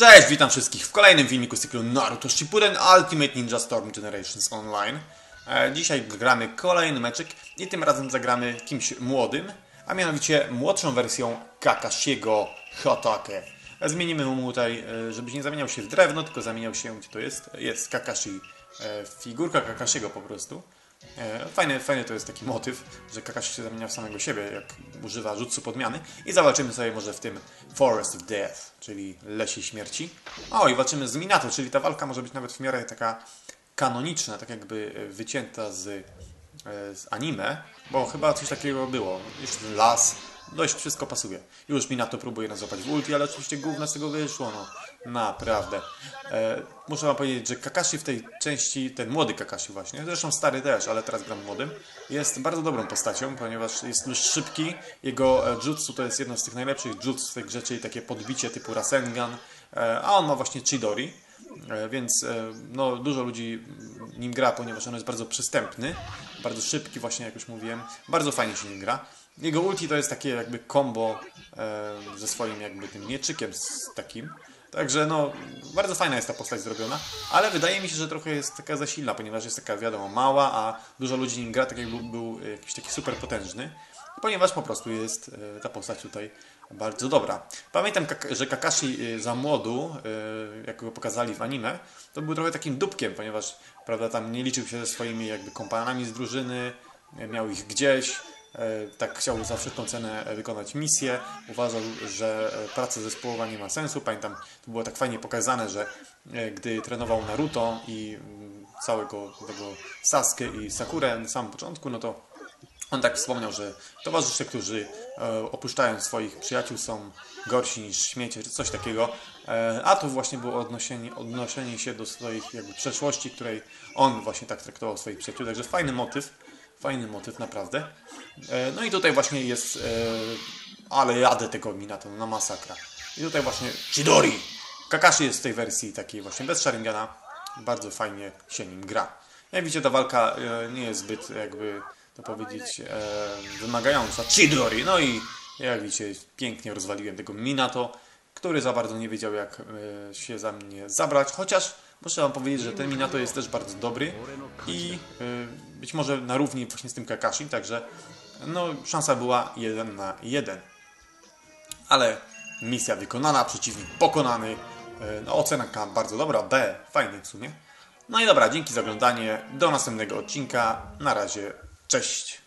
Cześć, witam wszystkich w kolejnym filmiku z cyklu Naruto Shippuden Ultimate Ninja Storm Generations Online. E, Dzisiaj gramy kolejny meczek i tym razem zagramy kimś młodym, a mianowicie młodszą wersją Kakashiego Hotake. E, Zmienimy mu tutaj, e, żeby nie zamieniał się w drewno, tylko zamieniał się, gdzie to jest? Jest Kakashi, e, figurka Kakashiego po prostu. E, Fajny, fajny to jest taki motyw, że Kakashi się zamienia w samego siebie, jak używa jutsu podmiany. I zobaczymy sobie może w tym Forest of Death, czyli Lesie Śmierci. O, i walczymy z Minato, czyli ta walka może być nawet w miarę taka kanoniczna, tak jakby e, wycięta z, e, z anime, bo chyba coś takiego było. Jeszcze ten las, dość wszystko pasuje. Już Minato próbuje nas złapać w ulti, ale oczywiście gówno z tego wyszło, no. Naprawdę. E, muszę wam powiedzieć, że Kakashi w tej części, ten młody Kakashi właśnie, zresztą stary też, ale teraz gram młodym, jest bardzo dobrą postacią, ponieważ jest dość szybki. Jego e, jutsu to jest jedno z tych najlepszych jutsu w tej grze, czyli takie podbicie typu Rasengan, e, a on ma właśnie Chidori. E, Więc e, no, dużo ludzi nim gra, ponieważ on jest bardzo przystępny, bardzo szybki, właśnie jak już mówiłem. Bardzo fajnie się nim gra. Jego ulti to jest takie jakby combo e, ze swoim jakby tym mieczykiem z takim. Także no, bardzo fajna jest ta postać zrobiona, ale wydaje mi się, że trochę jest taka za silna, ponieważ jest taka wiadomo mała, a dużo ludzi nim gra tak jakby był jakiś taki super potężny, ponieważ po prostu jest e, ta postać tutaj bardzo dobra. Pamiętam, że Kakashi e, za młodu, e, jak go pokazali w anime, to był trochę takim dupkiem, ponieważ prawda, tam nie liczył się ze swoimi jakby kompanami z drużyny, miał ich gdzieś, tak chciał za wszelką cenę e, wykonać misję, uważał, że e, praca zespołowa nie ma sensu. Pamiętam, to było tak fajnie pokazane, że e, gdy trenował Naruto i mm, całego tego Sasuke i Sakurę na samym początku, no to on tak wspomniał, że towarzysze, którzy e, opuszczają swoich przyjaciół są gorsi niż śmiecie, czy coś takiego. E, a to właśnie było odnoszenie, odnoszenie się do swoich jakby przeszłości, której on właśnie tak traktował swoich przyjaciół. Także fajny motyw, fajny motyw naprawdę. E, no i tutaj właśnie jest, e, ale jadę tego Minato na masakra. I tutaj właśnie Chidori. Kakashi jest w tej wersji takiej właśnie bez Sharingana. Bardzo fajnie się nim gra. Jak widzicie, ta walka e, nie jest zbyt jakby to powiedzieć, wymagająca. Chidori! No i jak widzicie, pięknie rozwaliłem tego Minato, który za bardzo nie wiedział, jak się za mnie zabrać. Chociaż muszę wam powiedzieć, że ten Minato jest też bardzo dobry i e, być może na równi właśnie z tym Kakashi, także no, szansa była 1 na 1. Ale misja wykonana, przeciwnik pokonany. E, No, ocenka bardzo dobra, B, fajny w sumie. No i dobra, dzięki za oglądanie. Do następnego odcinka. Na razie, cześć.